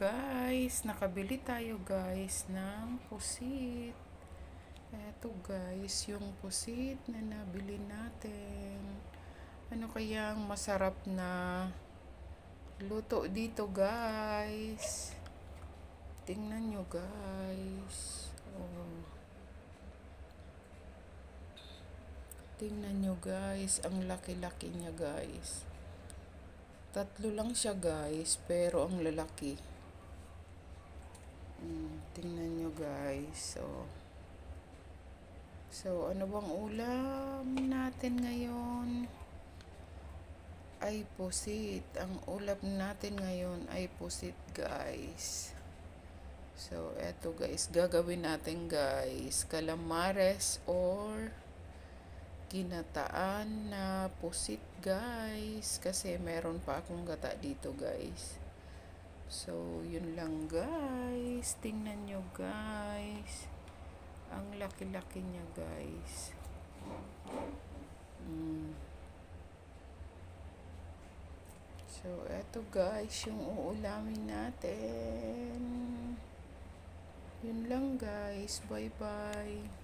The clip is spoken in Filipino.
guys, nakabili tayo guys ng pusit. Eto guys, yung pusit na nabili natin. Ano kayang masarap na luto dito guys? Tingnan nyo guys. Oh. Tingnan nyo guys, ang laki-laki niya guys. Tatlo lang siya guys, pero ang lalaki. Tingnan nyo guys. So, so ano bang ulam natin ngayon? Ay pusit. Ang ulam natin ngayon ay pusit guys. So, eto guys, gagawin natin guys, calamares or ginataan na pusit guys kasi meron pa akong gata dito guys so yun lang guys tingnan nyo guys. Ang laki-laki niya guys. Mm. so eto guys yung uulamin natin. Yun lang guys. Bye bye